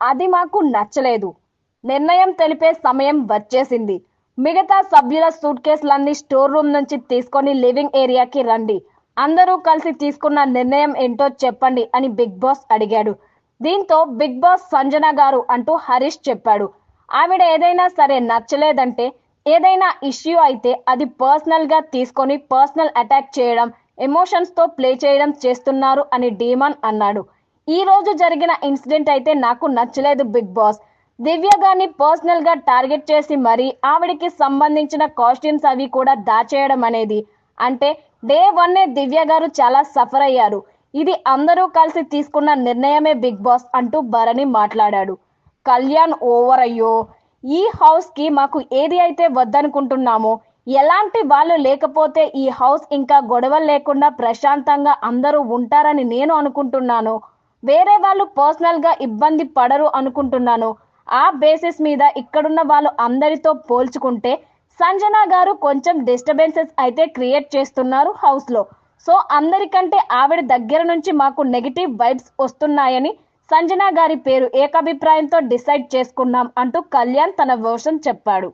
అది మాకు నచ్చలేదు. నిర్ణయం తెలిపే సమయం వచ్చేసింది. మిగతా సభ్యుల సూట్ కేసులన్నీ స్టోర్ రూమ్ నుంచి తీసుకొని లివింగ్ ఏరియాకి రండి. అందరూ కలిసి తీసుకున్న నిర్ణయం ఏంటో చెప్పండి అని బిగ్ బాస్ అడిగాడు. దీంతో బిగ్ బాస్ సంజన గారు అంటూ హరీష్ చెప్పాడు. ఆవిడ ఏదైనా సరే నచ్చలేదంటే ఏదైనా ఇష్యూ అయితే అది పర్సనల్గా తీసుకొని పర్సనల్ అటాక్ చేయడం ఎమోషన్స్తో ప్లే చేయడం చేస్తున్నారు అని డీమాన్ అన్నాడు. ఈ రోజు జరిగిన ఇన్సిడెంట్ అయితే నాకు నచ్చలేదు బిగ్ బాస్. దివ్య గారిని పర్సనల్గా టార్గెట్ చేసి మరి ఆవిడకి సంబంధించిన కాస్ట్యూమ్స్ అవి కూడా దాచేయడం అనేది. అంటే డే వన్ దివ్య గారు చాలా సఫర్ అయ్యారు. ఇది అందరూ కలిసి తీసుకున్న నిర్ణయమే బిగ్ బాస్ అంటూ భరణి మాట్లాడాడు. కళ్యాణ్ ఓవర్ అయ్యో! ఈ హౌస్కి మాకు ఏది అయితే వద్దనుకుంటున్నామో ఎలాంటి వాళ్ళు లేకపోతే ఈ హౌస్ ఇంకా గొడవలు లేకుండా ప్రశాంతంగా అందరూ ఉంటారని నేను అనుకుంటున్నాను. వేరే వాళ్ళు పర్సనల్గా ఇబ్బంది పడరు అనుకుంటున్నాను. ఆ బేసిస్ మీద ఇక్కడున్న వాళ్ళు అందరితో పోల్చుకుంటే సంజన గారు కొంచెం డిస్టర్బెన్సెస్ అయితే క్రియేట్ చేస్తున్నారు హౌస్లో. సో అందరికంటే ఆవిడ దగ్గర నుంచి మాకు నెగిటివ్ వైబ్స్ వస్తున్నాయని సంజన గారి పేరు ఏకాభిప్రాయంతో డిసైడ్ చేసుకున్నాం అంటూ కళ్యాణ్ తన వర్షన్ చెప్పాడు.